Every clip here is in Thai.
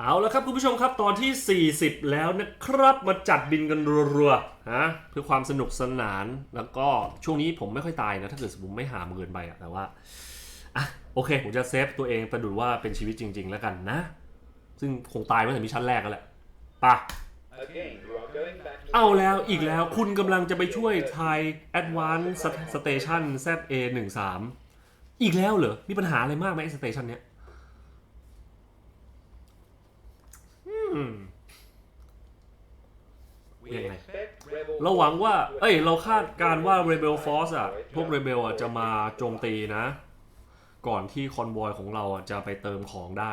เอาแล้วครับคุณผู้ชมครับตอนที่ 40 แล้วนะครับมาจัดบินกันรัวๆฮะเพื่อความสนุกสนานแล้วก็ช่วงนี้ผมไม่ค่อยตายนะถ้าเกิดสมมติไม่หามเกินไปอะแต่ว่าอะโอเค ผมจะเซฟตัวเองประดุดว่าเป็นชีวิตจริง ๆ แล้วกันนะ ซึ่งคงตายมาตั้งแต่มิชชั่นแรกกันแหละป่ะเอาแล้วอีกแล้วคุณกำลังจะไปช่วยไทย Advanced Station ZA13 อีกแล้วเหรอมีปัญหาอะไรมากไหมไอ้สเตชันเนี้ย อืม We Yeah, yeah. expect rebel เราหวังว่า forces to เอ้ย เราคาดการณ์ว่า attack Rebel Force อะ destroy พวก Rebel อะจะมาโจมตีนะ ก่อนที่คอนวอยของเราอะจะไปเติมของได้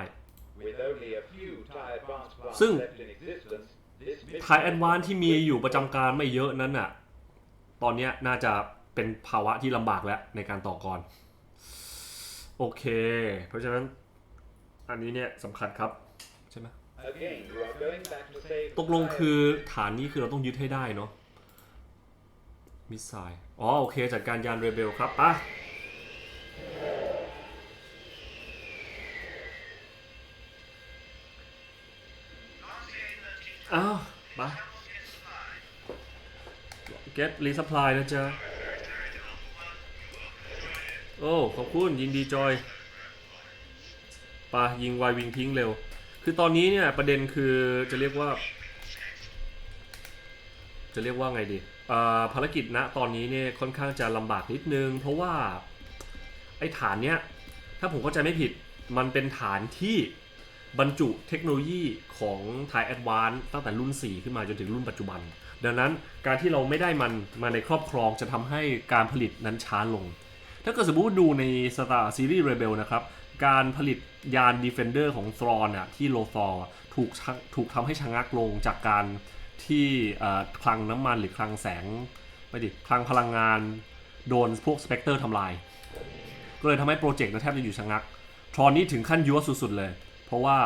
With only a few Thai advanced plants ซึ่ง left in existence, this mission ไทยแอดวานที่มีอยู่ประจำการไม่เยอะนั้นน่ะ ตอนเนี้ยน่าจะเป็นภาวะที่ลำบากแล้วในการต่อกร โอเค เพราะฉะนั้นอันนี้เนี่ยสำคัญครับ ใช่ไหม ตกลงคือฐานนี้คือเราต้องยึดให้ได้เนาะมิสไซล์อ๋อโอเคจัดการยานเรเบลครับปะอ้าวไป get resupply นะจ๊ะ โอ้ ขอบคุณยินดีจอยปายิงไววิงทิ้งเร็ว คือตอนนี้เนี่ยประเด็นคือจะเรียกว่า จะเรียกว่าไงดีอ่าภารกิจณตอนนี้เนี่ยค่อนข้างจะลำบากนิดนึง เพราะว่าไอ้ฐานเนี้ยถ้าผมเข้าใจไม่ผิดมันเป็นฐานที่บรรจุเทคโนโลยีของไทยแอดวานตั้งแต่รุ่น 4 ขึ้นมาจนถึงรุ่นปัจจุบัน ดังนั้นการที่เราไม่ได้มันมาในครอบครองจะทำให้การผลิตนั้นช้าลง ถ้าเกิดสมมติดูใน Star Series Rebel นะครับ การผลิตยาน Defender ของ Thrawn น่ะที่โลซอร์ถูกถูกทำให้ชะงักลงจากการที่คลังน้ำมันหรือคลังแสงไม่ดิคลังพลังงานโดนพวกสเปกเตอร์ทำลาย ก็เลยทำให้โปรเจกต์แทบจะอยู่ชะงัก ทรอนนี้ถึงขั้นยั่วสุดๆเลย เพราะว่า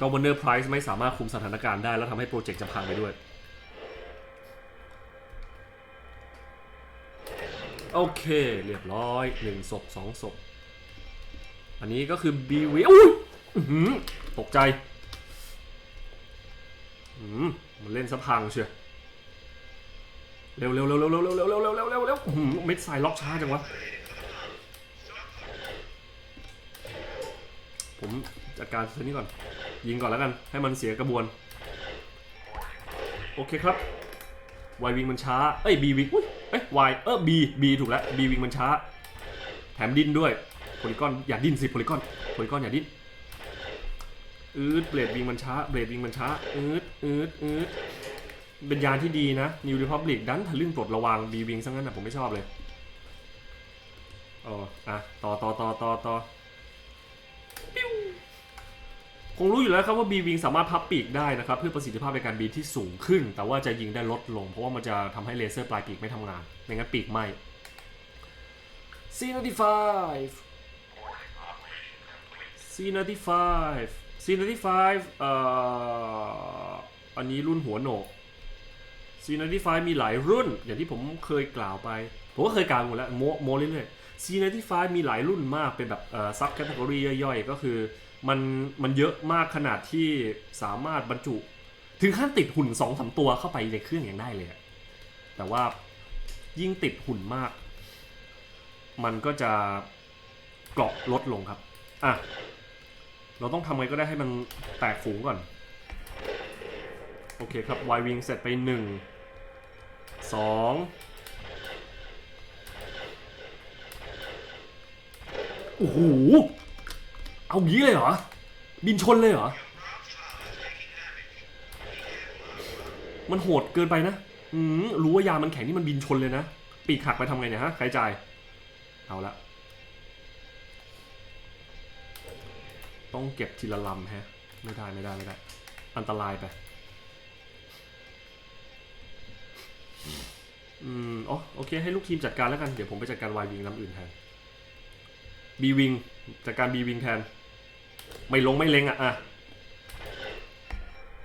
Governor Price ไม่สามารถคุมสถานการณ์ได้ แล้วทำให้โปรเจกต์จะพังไปด้วย โอเค เรียบร้อยหนึ่งศพสองศพ อันนี้ก็คือ B V อุ้ยอื้อหือตกใจมมันเล่นสะพังเชียวเร็วเร็วเร็วเร็วเร็วเร็วเร็วเร็วเร็วเร็วเร็วเร็วเม็ดสายล็อกช้าจังวะ ผมจัดการเซนนี้ก่อน ยิงก่อนแล้วกัน ให้มันเสียกระบวน โอเคครับวายวิงมันช้า เอ้ยบีวิงอุ้ยเอ้ยวายเออบีบีถูกแล้วบีวิงมันช้า แถมดินด้วย โพลิกอนอย่าดิ้นสิโพลิกอนโพลิกอนอย่าดิ้นอืดเบลดวิงมันช้าเบลดวิงมันช้าอืดอืดอืดเป็นยานที่ดีนะ New Republic ดันทะลึ่งปลดระวังบีวิงซะงั้นนะผมไม่ชอบเลยอ๋ออะต่อต่อต่อต่อต่อคงรู้อยู่แล้วครับว่าบีวิงสามารถพับปีกได้นะครับ เพื่อประสิทธิภาพในการบินที่สูงขึ้น แต่ว่าจะยิงได้ลดลง เพราะว่ามันจะทำให้เลเซอร์ปลายปีกไม่ทำงานไม่งั้นปีกไหม C95 C95 C95 เอ่ออันนี้รุ่นหัวโหนก C95 มีหลายรุ่น อย่างที่ผมเคยกล่าวไป ผมก็เคยกล่าวหมดแล้วโมโมเรื่อยๆ C95 มีหลายรุ่นมากเป็นแบบเอ่อซับแคตตากรีย่อยๆ ก็คือมันมันเยอะมากขนาดที่สามารถบรรจุ ถึงขั้นติดหุ่น2อสตัวเข้าไปในเครื่องอย่างได้เลย แต่ว่ายิ่งติดหุ่นมาก มันก็จะเกราะลดลงครับ อะ เราต้องทำไงก็ได้ให้มันแตกฝูงก่อน โอเคครับวายวิงเสร็จไปหนึ่งสองโอ้โห เอางี้เลยเหรอ บินชนเลยเหรอ มันโหดเกินไปนะ อืมรู้ว่ายามันแข็งนี่มันบินชนเลยนะ ปีกหักไปทำไงเนี่ยฮะ ใครจ่าย เอาละ ต้องเก็บทีละลำแฮะ ไม่ได้ไม่ได้ไม่ได้ อันตรายไป อืมอ๋อโอเค ให้ลูกทีมจัดการแล้วกัน เดี๋ยวผมไปจัดการวายวิงลำอื่นแทนบีวิงจัดการบีวิงแทน ไม่ลงไม่เล็งอะอะ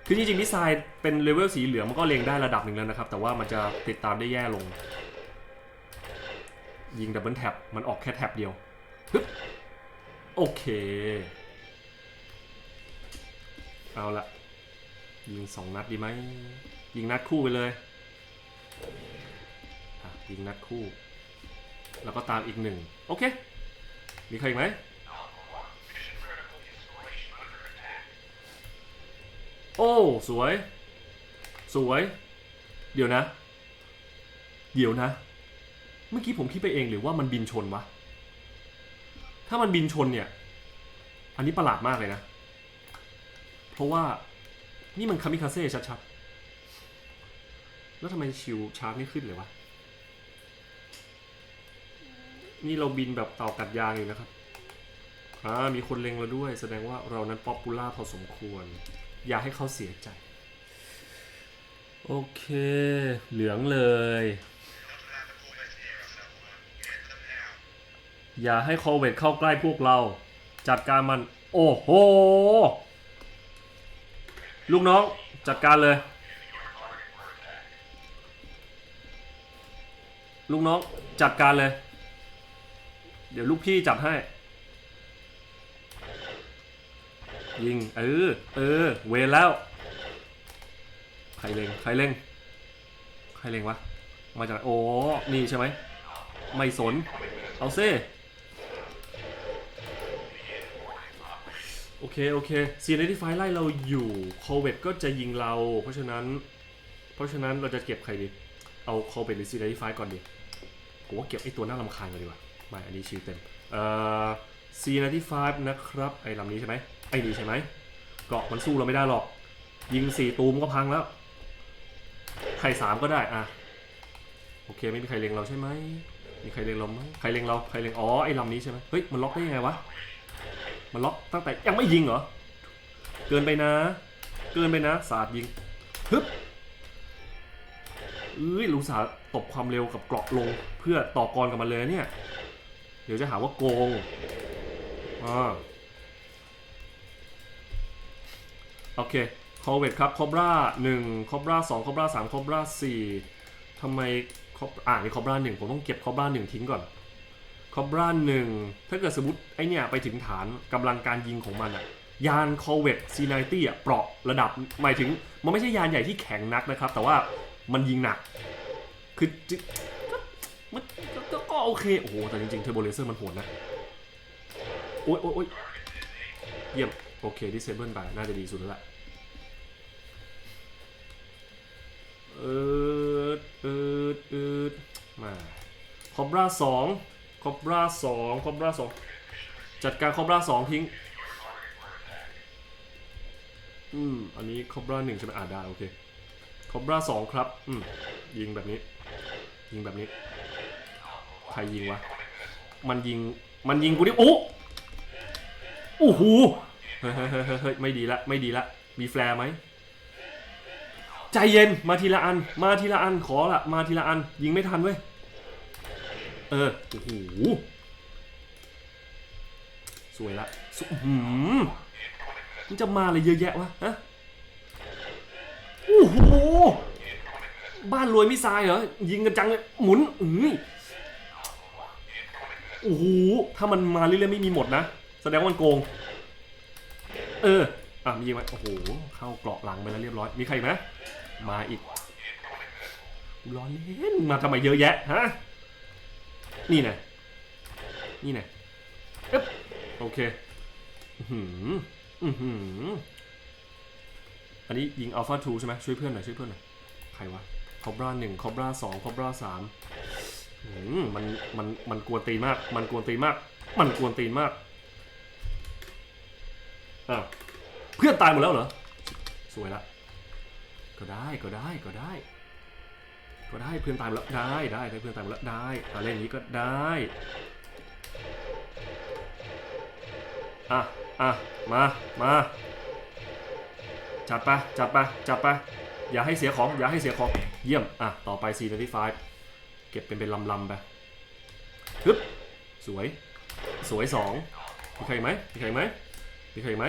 คือจริงๆมิสไซล์เป็นเลเวลสีเหลืองมันก็เล็งได้ระดับหนึ่งแล้วนะครับ แต่ว่ามันจะติดตามได้แย่ลง ยิงดับเบิลแท็บมันออกแค่แท็บเดียว โอเค เอาละยิงสองนัดดีไหมยิงนัดคู่ไปเลยยิงนัดคู่ แล้วก็ตามอีกหนึ่งโอเค มีใครอีกไหมโอ้สวย สวย เดี๋ยวนะ เดี๋ยวนะ เมื่อกี้ผมคิดไปเองหรือว่ามันบินชนวะ ถ้ามันบินชนเนี่ย อันนี้ประหลาดมากเลยนะ เพราะว่านี่มันคามิคาเซ่ชัดๆ แล้วทำไมชิวชาร์จไม่ขึ้นเลยวะ นี่เราบินแบบเต่ากัดยางอยู่นะครับอ่ามีคนเล็งเราด้วย แสดงว่าเรานั้นป๊อปปูล่าพอสมควร อย่าให้เขาเสียใจ โอเค เหลืองเลย อย่าให้คอเวตเข้าใกล้พวกเรา จัดการมัน โอ้โห ลูกน้องจัดการเลย ลูกน้องจัดการเลย เดี๋ยวลูกพี่จับให้ ยิง เออ เออ เวรแล้ว ใครเล็ง ใครเล็ง ใครเล็งวะ มาจาก โอ้ นี่ใช่ไหม ไม่สน เอาเซ่ โอเค โอเคซีนที่ไฟไล่เราอยู่โคเวตก็จะยิงเรา เพราะฉะนั้น เพราะฉะนั้นเราจะเก็บใครดี เอาโคเวตหรือซีนที่ไฟก่อนดี ผมว่าเก็บไอตัวน่ารำคาญก่อนดีกว่า ไม่ อันนี้ชื่อเต็ม เอ่อซีนที่ไฟนะครับ ไอลำนี้ใช่ไหมไอ้นี่ใช่ไหม เกาะมันสู้เราไม่ได้หรอก ยิงสี่ตูมก็พังแล้วไข่สามก็ได้ อะ โอเค ไม่มีใครเล็งเราใช่ไหมมีใครเล็งเราไหมใครเล็งเรา ใครเล็ง อ๋อ ไอ้ลำนี้ใช่ไหมเฮ้ย มันล็อกได้ยังไงวะ มันล็อกตั้งแต่ยังไม่ยิงเหรอ เกินไปนะ เกินไปนะ สาดยิงฮึบเอ้ยลูกสาตบความเร็วกับเกราะลงเพื่อต่อกรกับมันเลยเนี่ย เดี๋ยวจะหาว่าโกงอ่าโอเคคอเวตครับคอบราหนึ่งคอบราสองคอบราสามคอบราสี่ทำไมคอบอ่านี่คอบราหนึ่งผมต้องเก็บคอบราหนึ่งทิ้งก่อน คอบราหนึ่งถ้าเกิดสมมติไอเนี่ยไปถึงฐานกำลังการยิงของมันอะยานคอเวตซีไนตี้อะเปราะระดับหมายถึง มันไม่ใช่ยานใหญ่ที่แข็งนักนะครับ แต่ว่ามันยิงหนัก คือมันก็ก็ก็โอเค โอ้โห แต่จริงๆเทอร์โบเลเซอร์มันโหดนะ โอ๊ยโอ๊ยโอ๊ยเยี่ยม โอเคดิเซเบิลไป น่าจะดีสุดแล้วล่ะเออเออเออมาคอบราสอง คอบราสองคอบราสองจัดการคอบราสองทิ้ง อืม อันนี้คอบราหนึ่งใช่ไหมอ่าได้โอเคคอบราสองครับ อืม ยิงแบบนี้ ยิงแบบนี้ ใครยิงวะ มันยิง มันยิงกูดิโอ้โอ้โหเฮ้ยเฮ้ยเฮ้ยเฮ้ยเฮ้ยไม่ดีละ ไม่ดีละ มีแฟร์ไหมใจเย็น มาทีละอัน มาทีละอัน ขอละ มาทีละอัน ยิงไม่ทันเว้ย เออ โอ้โห สวยละสวยหืมมันจะมาอะไรเยอะแยะวะฮะโอ้โห บ้านรวยมิซล์เหรอ ยิงกันจังเลย หมุนอือโอ้โห ถ้ามันมาเรื่อยๆไม่มีหมดนะ แสดงว่ามันโกง เออ อะ มียิงไหมโอ้โห เข้าเกราะหลังไปแล้วเรียบร้อย มีใครอีกไหมมาอีกร้อนเล่น มาทำไมเยอะแยะ ฮะ นี่ไงนี่ไงอึ๊บโอเคอือหืออือหืออันนี้ยิงอัลฟาทูใช่ไหมช่วยเพื่อนหน่อยช่วยเพื่อนหน่อยใครวะคอบราหนึ่งคอบราสองคอบราสามอืมมันมันมันกวนตีนมาก มันกวนตีนมาก มันกวนตีนมากอะเพื่อนตายหมดแล้วเหรอ สวยละ ก็ได้ก็ได้ก็ได้ ก็ได้เพื่อนตายหมดแล้วได้ได้ได้เพื่อนตายหมดแล้วได้อะเล่นอย่างนี้ก็ได้อะอะมามาจัดไปจัดไปจัดไปอย่าให้เสียของอย่าให้เสียของเยี่ยมอะต่อไปซีนที่5เก็บเป็นเป็นลำลำไปฮึบสวยสวยสองมีใครไหมมีใครไหมมีใครไหม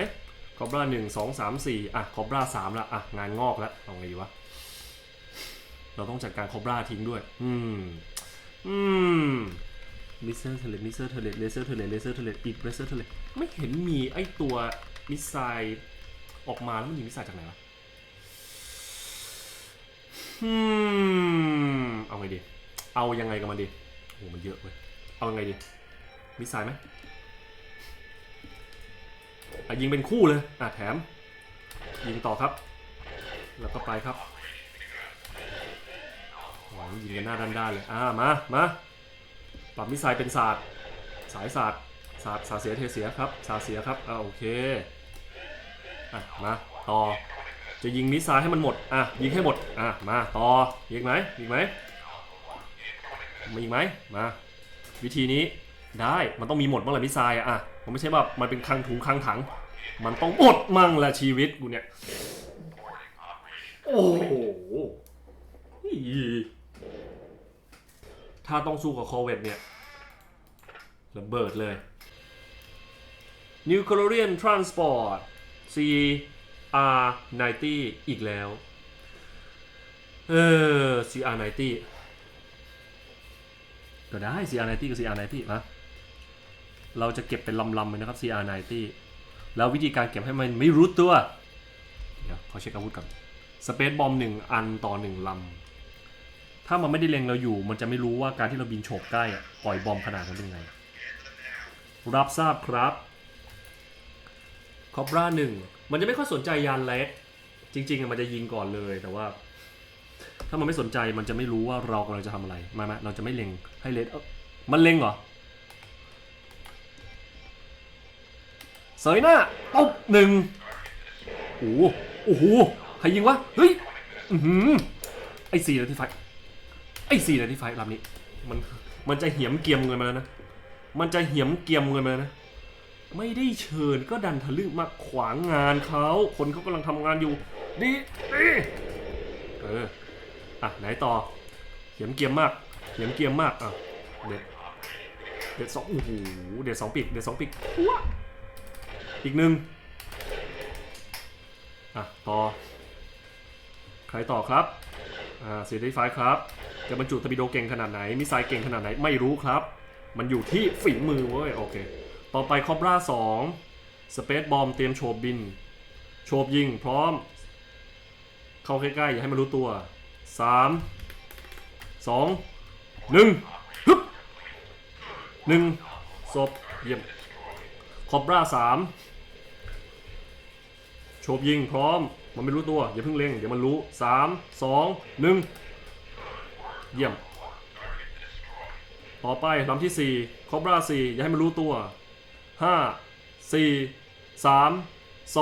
คอบราหนึ่งสองสามสี่อะคอบราสามละอะงานงอกแล้วเอาไงดีวะ เราต้องจัดการคอบราทิ้งด้วย อืม อืมมิสเซอร์เทเลตมิสเซอร์เทเลตเลเซอร์เทเลตเลเซอร์เทเลตอีกเลเซอร์เทเลตไม่เห็นมีไอตัวมิสไซล์ออกมาแล้วมันยิงมิสไซล์จากไหนวะอืม เอาไงดี เอายังไงกับมันดี โอ้หมันเยอะเว้ย เอายังไงดี มิสไซล์ไหมอะยิงเป็นคู่เลย อะแถม ยิงต่อครับ แล้วก็ไปครับ อ้โหยิงกันหน้าด้านๆเลย อ่า มา มา ปรับมิสไซล์เป็นศาสตร์ สายศาสตร์ ศาสตร์ศาสเสียเทเสียครับ ศาสเสียครับ อ่าโอเค อะ มา ต่อ จะยิงมิสไซล์ให้มันหมด อะ ยิงให้หมด อะ มา ต่อ ยิงไหมยิงไหมมายิงไหมมา วิธีนี้ได้ มันต้องมีหมดบ้างแหละมิสไซล์อะอะ มันไม่ใช่แบบมันเป็นคลังถุงคลังถัง มันต้องหมดมั่งและชีวิตกูเนี่ย โอ้โห ถ้าต้องสู้กับโคอเวตเนี่ยระเบิดเลย New Colorian Transport CR90 อีกแล้ว เออ CR90 ก็ได้ CR90 กับ CR90 นะเราจะเก็บเป็นลำๆเลยนะครับ CR90 แล้ววิธีการเก็บให้มันไม่รู้ตัว เดี๋ยวขอเช็คอาวุธก่อน สเปซบอมหนึ่งอันต่อหนึ่งลำ ถ้ามันไม่ได้เล็งเราอยู่ มันจะไม่รู้ว่าการที่เราบินโฉบใกล้อะปล่อยบอมขนาดนั้นเป็นไง รับทราบครับคอบราหนึ่งมันจะไม่ค่อยสนใจยานเล็ก จริงๆมันจะยิงก่อนเลยแต่ว่า ถ้ามันไม่สนใจมันจะไม่รู้ว่าเรากำลังจะทำอะไรมาไหมเราจะไม่เล็งให้เลดเอ้ามันเล็งเหรอเสยหน้าปุ๊บหนึ่งโอ้โหโอ้โหใครยิงวะเฮ้ยอือหือไอ้สี่นาทีไฟ ไอ้สี่นาทีไฟลำนี้ มันมันจะเหี่ยมเกียมเงินมาแล้วนะ มันจะเหี่ยมเกียมเงินมาแล้วนะ ไม่ได้เชิญก็ดันทะลึ่งมาขวางงานเขาคนเขากำลังทำงานอยู่ดีดีเอออะไหนต่อเหี่ยมเกียมมากเหี่ยมเกียมมากอะเด็ดเด็ดสองโอ้โหเด็ดสองปีกเด็ดสองปีกว้าอีกหนึ่งอะต่อใครต่อครับ อ่าสีดีไฟครับ จะบรรจุตอร์ปิโดเก่งขนาดไหน มิไซล์เก่งขนาดไหน ไม่รู้ครับ มันอยู่ที่ฝีมือเว้ย โอเค ต่อไปคอบราสองสเปซบอมเตรียมโฉบบิน โฉบยิงพร้อม เข้าใกล้ๆ อย่าให้มันรู้ตัว 3 2 1ฮึบหนึ่งศพเยี่ยมคอบราสามโฉบยิงพร้อม มันไม่รู้ตัว อย่าเพิ่งเล็ง เดี๋ยวมันรู้ 3 2 1 เยี่ยม ต่อไปลำที่ 4 คอบรา4อย่าให้มันรู้ตัว 5 4 3 2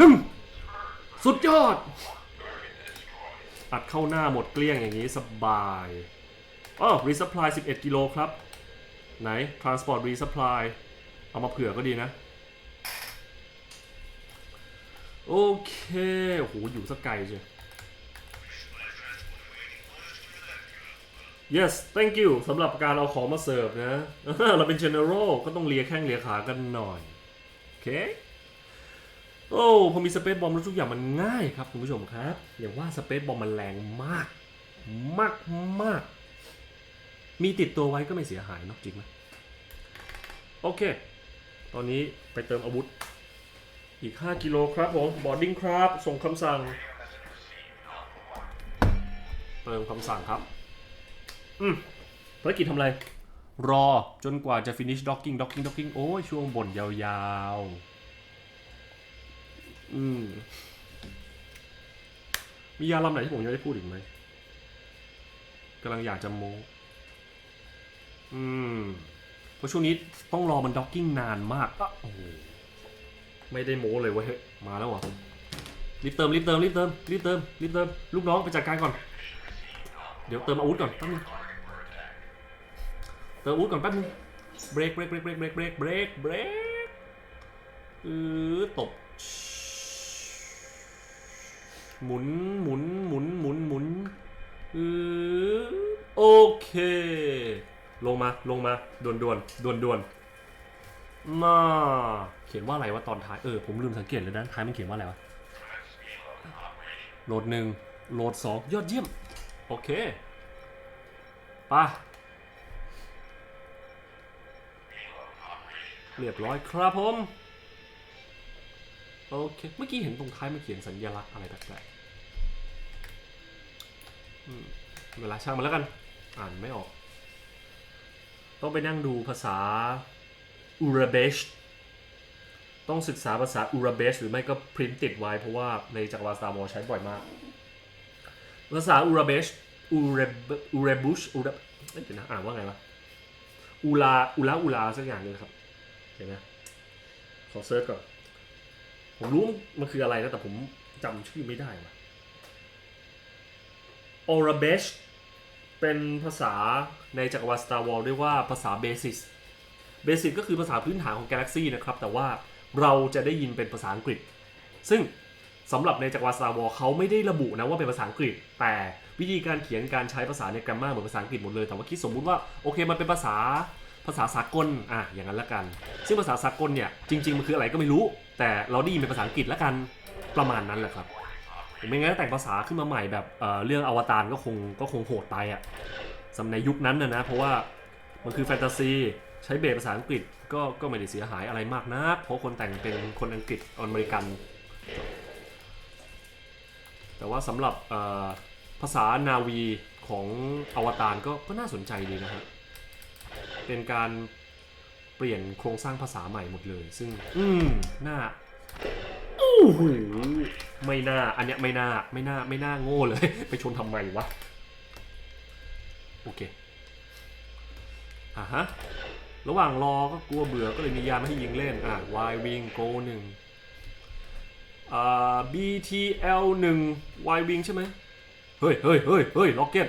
1 สุดยอด อัดเข้าหน้าหมดเกลี้ยงอย่างนี้สบายอ๋อรีซัพพลาย11 กิโลครับ ไหน Transport Resupply เอามาเผื่อก็ดีนะ โอเคโอ้โหอยู่สักไกลเชีย yes thank you สำหรับการเอาของมาเสิร์ฟนะ เราเป็น general ก็ต้องเลียแข้งเลียขากันหน่อย โอเค โอ้พอมีสเปซบอมแล้วทุกอย่างมันง่ายครับ คุณผู้ชมครับ อย่างว่าสเปซบอมมันแรงมาก มากมาก มีติดตัวไว้ก็ไม่เสียหายนอะจริงไหมโอเค ตอนนี้ไปเติมอาวุธ อีก 5 กิโลครับผม บอร์ดิ้งครับ ส่งคำสั่ง เติมคำสั่งครับ อืมภารกิจทำอะไร รอจนกว่าจะ finish docking docking docking โอ้ย ช่วงบ่นยาวๆ อืม มียาลำไหนที่ผมยังไม่ได้พูดอีกไหมกำลังอยากจะโมอืม เพราะช่วงนี้ต้องรอมันด็อกกิ้งนานมากอะโอ้โห ไม่ได้โม้เลยเว้ยเฮ้ยมาแล้วเหรอรีบเติมรีบเติมรีบเติมรีบเติมรีบเติมลูกน้องไปจัดการก่อน เดี๋ยวเติมอาวุธก่อนแป๊บนึงเติมอาวุธก่อนแป๊บนึงเบรกเบรกเบรกเบรกเบรกเบรกเบรกเบรกเออตบหมุนหมุนหมุนหมุนหมุนเออโอเค ลงมาลงมาด่วนด่วนด่วนด่วน มาเขียนว่าอะไรวะตอนท้าย เออ ผมลืมสังเกตเลยด้านท้ายมันเขียนว่าอะไรวะโหลดหนึ่งโหลดสองยอดเยี่ยม โอเคปะเรียบร้อยครับผม โอเค เมื่อกี้เห็นตรงท้ายมันเขียนสัญลักษณ์อะไรแปลกๆเวลาช่างมันแล้วกัน อ่านไม่ออก ต้องไปนั่งดูภาษา อูราเบชต้องศึกษาภาษาอูราเบชหรือไม่ก็พรินติดไว้เพราะว่าในจักรวาล Star Wars ใช้บ่อยมาก ภาษาอูราเบชอูเรอูเรบุชอูเรเอ้ยเดี๋ยวนะอ่านว่าไงวะอูลาอูลาอูลาสักอย่างหนึงครับเห็นไหมขอเซิร์ชก่อน ผมรู้มันคืออะไรนะ แต่ผมจำชื่อไม่ได้ว่ะออราเบชเป็นภาษาในจักรวาล Star Wars เรียกว่าภาษาเบสิส เบสิ c ก็คือภาษาพื้นฐานของ Galaxy นะครับ แต่ว่าเราจะได้ยินเป็นภาษาอังกฤษ ซึ่งสำหรับในจักรวาล Star Wars เขาไม่ได้ระบุนะว่าเป็นภาษาอังกฤษ แต่วิธีการเขียนการใช้ภาษาใน grammar เหมือนภาษาอังกฤษหมดเลย แต่ว่าคิดสมมุติว่าโอเคมันเป็นภาษาภาษาสากลอะอย่างนั้นละกัน ซึ่งภาษาสากลเนี่ยจริง ๆ มันคืออะไรก็ไม่รู้ แต่เราได้ยินเป็นภาษาอังกฤษละกันประมาณนั้นแหละครับไม่งั้นถ้าแต่งภาษาขึ้นมาใหม่แบบเเรื่องอวตารก็คงก็คงโหดไปอะสำในยุคนั้นนะนะเพราะว่ามันคือแฟนตาซี ใช้เบสภาษาอังกฤษก็ก็ไม่ได้เสียหายอะไรมากนะเพราะคนแต่งเป็นคนอังกฤษอเมริกัน แต่ว่าสำหรับเอ่อภาษานาวีของอวตารก็ก็น่าสนใจดีนะฮะ เป็นการเปลี่ยนโครงสร้างภาษาใหม่หมดเลย ซึ่ง อืมน่าโอ้โหไม่น่า อันเนี้ยไม่น่า ไม่น่า ไม่น่าโง่เลย ไปชนทำไมวะ โอเคอะฮะ ระหว่างรอก็กลัวเบื่อก็เลยมียามาให้ยิงเล่น อะ Y Wing Go หนึ่งอ่า BTL หนึ่ง Y Wing ใช่ไหมเฮ้ยเฮ้ยเฮ้ยเฮ้ยล็อกเก็ต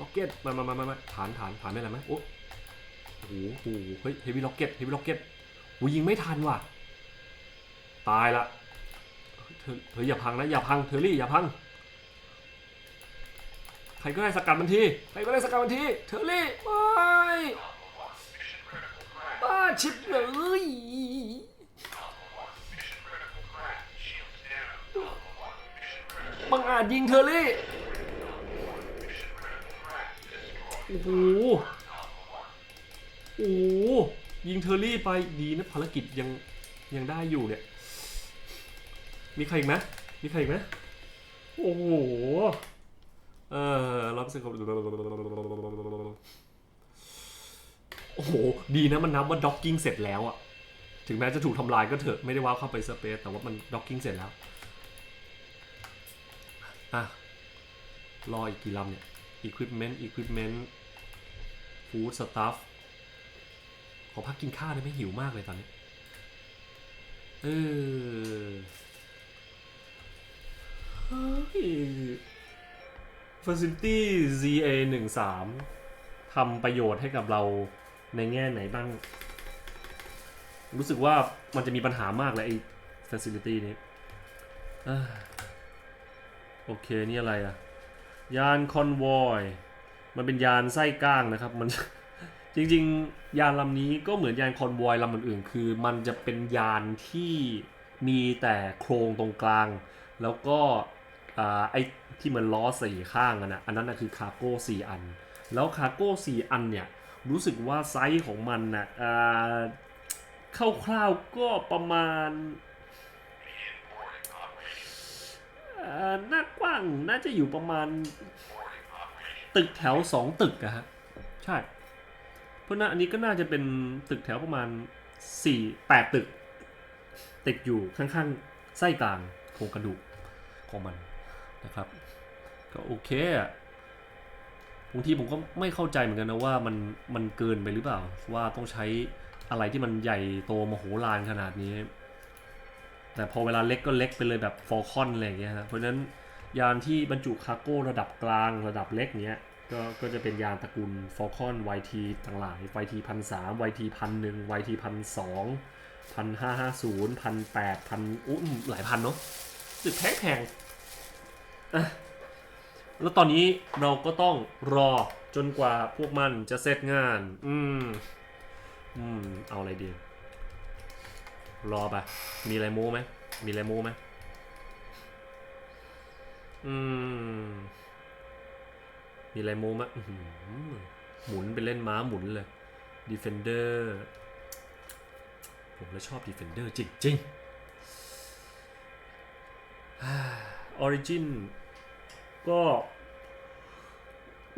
ล็อกเก็ตมามามามามาฐานฐานฐานไม่ไรไหมโอ้โหโอ้โหเฮ้ยเฮฟวี่ล็อกเก็ตเฮฟวี่ล็อกเก็ตโอ้ยิงไม่ทันว่ะ ตายละเธอเธออย่าพังนะ อย่าพังเทอรี่อย่าพัง ใครก็ได้สกัดมันที ใครก็ได้สกัดมันทีเทอรี่ไม่ บ้าชิบเลยบังอาจยิงเทอรี่ โอ้โห โอ้โหยิงเทอรี่ไปดีนะภารกิจยังยังได้อยู่เนี่ย มีใครอีกไหมมีใครอีกไหมโอ้โห เออรับสึก โอ้โห ดีนะมันนับว่าด็อกกิ้งเสร็จแล้วอะถึงแม้จะถูกทำลายก็เถอะไม่ได้ว่าเข้าไปสเปซแต่ว่ามันด็อกกิ้งเสร็จแล้วอะรออีกกี่ลำเนี่ย Equipment Equipment Food Stuff ขอพักกินข้าวได้ไหมหิวมากเลยตอนนี้ เออเฮ้ย Facility ZA 1 3ทำประโยชน์ให้กับเรา ในแง่ไหนบ้าง รู้สึกว่ามันจะมีปัญหามากเลยไอ้ Facility นี้โอเค นี่อะไรอะยานคอนวอยมันเป็นยานไส้ก้างนะครับ มันจริง ๆ ยานลำนี้ก็เหมือนยานคอนวอยลำอื่นๆ คือ มันจะเป็นยานที่มีแต่โครงตรงกลาง แล้วก็ไอ้ที่มันล้อสี่ข้างอะนะอันนั้นนะคือคาร์โก้สี่อัน แล้วคาร์โก้สี่อันเนี่ย รู้สึกว่าไซส์ของมันนะอ่าคร่าวๆก็ประมาณหน้ากว้างน่าจะอยู่ประมาณตึกแถวสองตึกอะฮะใช่ เพราะน่าอันนี้ก็น่าจะเป็นตึกแถวประมาณสี่แปดตึก ติดอยู่ข้างๆไส้กลางโครงกระดูกของมันนะครับ ก็โอเคอะ บางทีผมก็ไม่เข้าใจเหมือนกันนะว่ามันมันเกินไปหรือเปล่า ว่าต้องใช้อะไรที่มันใหญ่โตมโหฬารขนาดนี้ แต่พอเวลาเล็กก็เล็กไปเลยแบบฟอลคอนอะไรอย่างเงี้ยฮะเพราะฉะนั้นยานที่บรรจุคาร์โก้ระดับกลางระดับเล็กเนี้ยก็ก็จะเป็นยานตระกูล Falcon YT ต่างหลาย YT พันสาม YT พันหนึ่ง YT พันสองพันห้าห้าศูนย์พันแปดพันอุ้มหลายพันเนาะสึกแพงแพงอะ แล้วตอนนี้เราก็ต้องรอจนกว่าพวกมันจะเสร็จงาน อืม อืม เอาอะไรดี รอปะมีอะไรโม้ไหม มีอะไรโม้ไหมอืม มีอะไรโม้ไหมหมุนไปเล่นม้าหมุนเลย Defender ผมเลยชอบ Defender จริง Origin ก็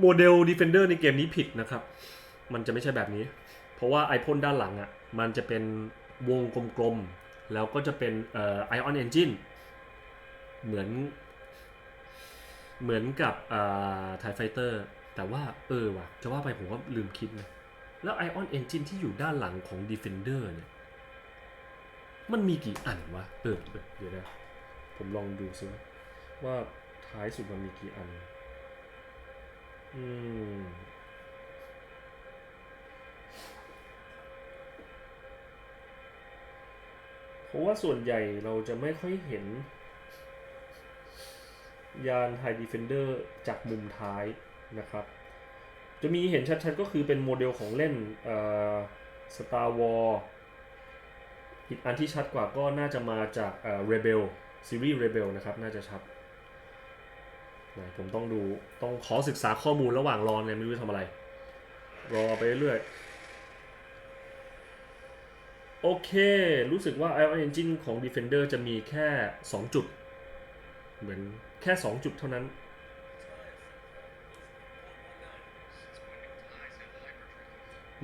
โมเดล Defender ในเกมนี้ผิดนะครับ มันจะไม่ใช่แบบนี้ เพราะว่าไอพ่นด้านหลังอะ่ะ มันจะเป็นวงกลมๆ แล้วก็จะเป็นเอ่อ Ion Engine เหมือน เหมือนกับอ่า TIE Fighter แต่ว่าเออว่ะ จะว่าไปผมก็ลืมคิดนะ แล้ว Ion Engine ที่อยู่ด้านหลังของ Defender เนี่ย มันมีกี่อันวะ เออเออเดี๋ยวนะ ผมลองดูซิว่า ท้ายสุดมันมีกี่อัน อืม เพราะว่าส่วนใหญ่เราจะไม่ค่อยเห็น ยานไฮดีเฟนเดอร์จากมุมท้ายนะครับ จะมีเห็นชัดๆก็คือเป็นโมเดลของเล่นเอ่อ Star Wars อีกอันที่ชัดกว่าก็น่าจะมาจากเอ่อ Rebel ซีรีส์ Rebel นะครับ น่าจะชัด ไหนผมต้องดูต้องขอศึกษาข้อมูลระหว่างรอเนี่ยไม่รู้จะทำอะไร รอไปเรื่อยโอเค รู้สึกว่า Ion Engine ของ Defender จะมีแค่ 2 จุด เหมือนแค่ 2 จุดเท่านั้น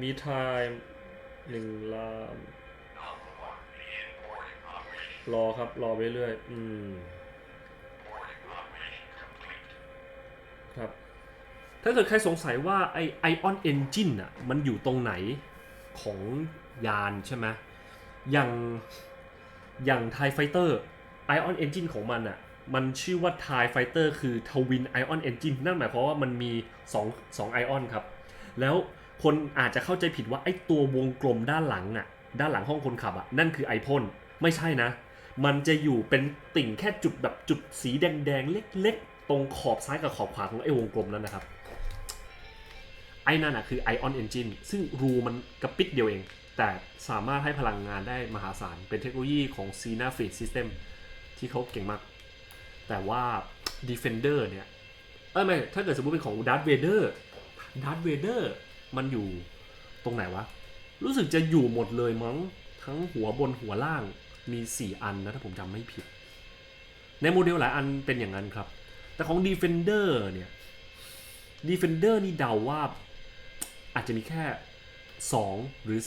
มี time หนึ่งลานรอครับ รอไปเรื่อย อืม ถ้าเกิดใครสงสัยว่าไอไอออนเอนจินอะมันอยู่ตรงไหนของยานใช่ไหมอย่างอย่างไทไฟเตอร์ไอออนเอนจินของมันอะมันชื่อว่าไทไฟเตอร์คือทวินไอออนเอนจินนั่นหมายความว่ามันมี2 2ไอออนครับ แล้วคนอาจจะเข้าใจผิดว่าไอตัววงกลมด้านหลังอะด้านหลังห้องคนขับอะนั่นคือไอพ่นไม่ใช่นะ มันจะอยู่เป็นติ่งแค่จุดแบบจุดสีแดงๆ เล็กๆ ตรงขอบซ้ายกับขอบขวาของไอวงกลมนั้นนะครับ ไอ้นั่นอะคือ Ion Engine ซึ่งรูมันกระปิดเดียวเอง แต่สามารถให้พลังงานได้มหาศาล เป็นเทคโนโลยีของ Cena Fleet System ที่เขาเก่งมาก แต่ว่า Defender เนี่ย เอ้ยไม่ ถ้าเกิดสมมติเป็นของ Darth Vader Darth Vader มันอยู่ตรงไหนวะ รู้สึกจะอยู่หมดเลยมั้ง ทั้งหัวบนหัวล่างมี 4 อันนะถ้าผมจำไม่ผิด ในโมเดลหลายอันเป็นอย่างนั้นครับ แต่ของ Defender เนี่ย Defender นี่เดาว่า อาจจะมีแค่ 2 หรือ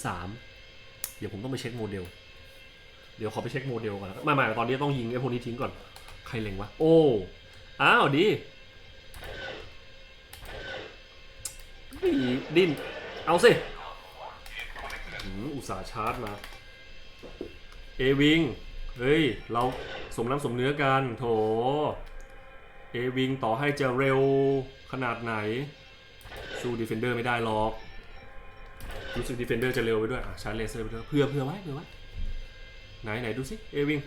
3 เดี๋ยวผมต้องไปเช็คโมเดล เดี๋ยวขอไปเช็คโมเดลก่อนไม่ไม่ตอนนี้ต้องยิงไอ้พวกนี้ทิ้งก่อน ใครเล็งวะ โอ้ อ้าวดีดิ้น เอาสิอุตสาห์ชาร์จมา เอวิง เฮ้ย เราสมน้ำสมเนื้อกัน โถ เอวิงต่อให้จะเร็วขนาดไหน สู้ดีเฟนเดอร์ไม่ได้หรอกรู้สึกดีเฟนเดอร์จะเร็วไปด้วยอะชาร์เลสเซอร์ไปด้วยเพื่อเพื่อไว้เพื่อไว้ไหนไหนดูสิเอวิง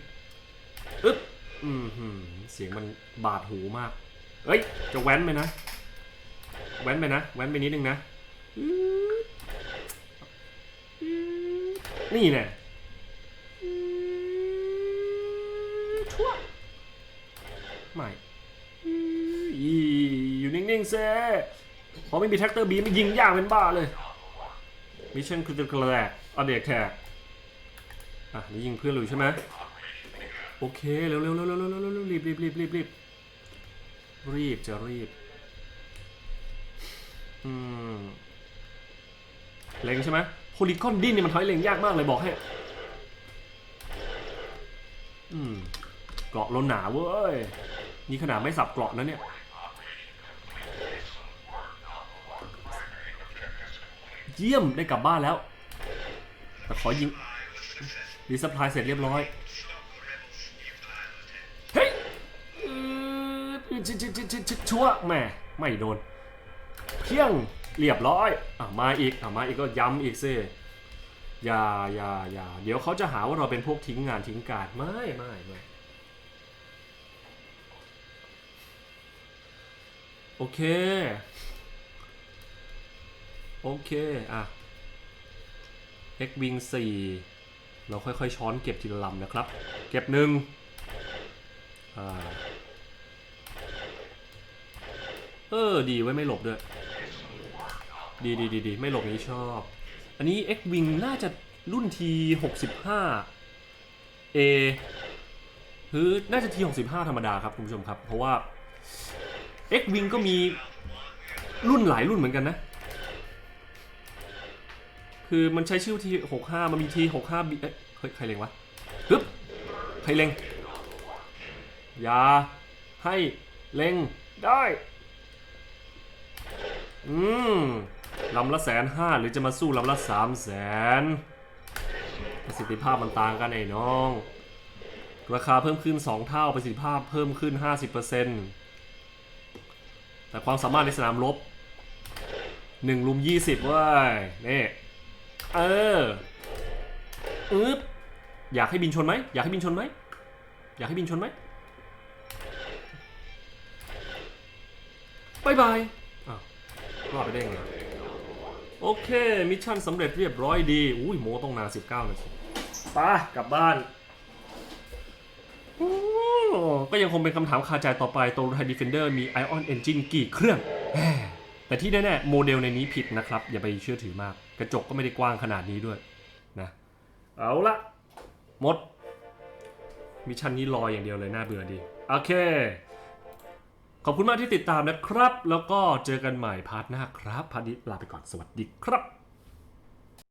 อึ๊บอืมหืเสียงมันบาดหูมากเฮ้ยจะแว้นไปนะแว้นไปนะแว้นไปนิดนึงนะอื้ออื้อนี่แน่ชั่วไม่อีอยู่นิ่งๆเซ่ พอไม่มีแท็กเตอร์บีไม่ยิงยากเป็นบ้าเลยมิชชั่นคือจะแกลกเอาเด็กแท็กอะนี่ยิงเพื่อนเลยใช่ไหมโอเคเร็วๆเร็วๆเร็วๆเร็วๆเร็วๆรีบรีบรีบรีบรีบรีบจะรีบอืมเล็งใช่ไหมโพลีกอนดิ้นเนี่ยมันทำให้เล็งยากมากเลยบอกให้อืมเกาะเราหนาเว้ยนี่ขนาดไม่สับเกาะนะเนี่ย เยี่ยมได้กลับบ้านแล้ว แต่ขอยิงรีสปายเสร็จเรียบร้อย เฮ้ยชิชิชิชัวแม่ไม่โดนเพียงเรียบร้อยอะมาอีกอะมาอีกก็ย้ำอีกซิอย่าอย่าอย่าเดี๋ยวเขาจะหาว่าเราเป็นพวกทิ้งงานทิ้งการไม่ไม่ไม่โอเค โอเค อะ X Wing 4 เราค่อยๆ ช้อนเก็บทีละลำนะครับ เก็บหนึ่งอ่า เออ ดีไว้ไม่หลบด้วย ดีดีดีดีไม่หลบนี้ชอบ อันนี้ X Wing น่าจะรุ่นที65 A คือน่าจะที65ธรรมดาครับคุณผู้ชมครับ เพราะว่า X Wing ก็มีรุ่นหลายรุ่นเหมือนกันนะ คือมันใช้ชื่อที65มันมีที65บีเอ๊ะเฮ้ยใครเล็งวะฮึบใครเล็งอย่าให้เล็งได้ อืมลำละแสนห้าหรือจะมาสู้ลำละสามแสนประสิทธิภาพมันต่างกันไอ้น้อง ราคาเพิ่มขึ้น 2 เท่าประสิทธิภาพเพิ่มขึ้น 50%แต่ความสามารถในสนามรบ1ลุม 20เว้ยนี่ เอออึ๊บอยากให้บินชนไหมอยากให้บินชนไหมอยากให้บินชนไหมบายบายอ้าวรอดไปได้ไงโอเค มิชชั่นสำเร็จเรียบร้อยดี อุ้ยโมต้องนาน19นาทีปกลับบ้าน ก็ยังคงเป็นคำถามคาใจต่อไปตัวไทยดีเฟนเดอร์มี Ion Engine กี่เครื่องแหมแต่ที่แน่ๆ โมเดลในนี้ผิดนะครับ อย่าไปเชื่อถือมาก กระจกก็ไม่ได้กว้างขนาดนี้ด้วยนะเอาละหมดมิชชั่นนี้ลอยอย่างเดียวเลยน่าเบื่อดี โอเค ขอบคุณมากที่ติดตามนะครับ แล้วก็เจอกันใหม่พาร์ทหน้าครับพาร์ทนี้ลาไปก่อนสวัสดีครับ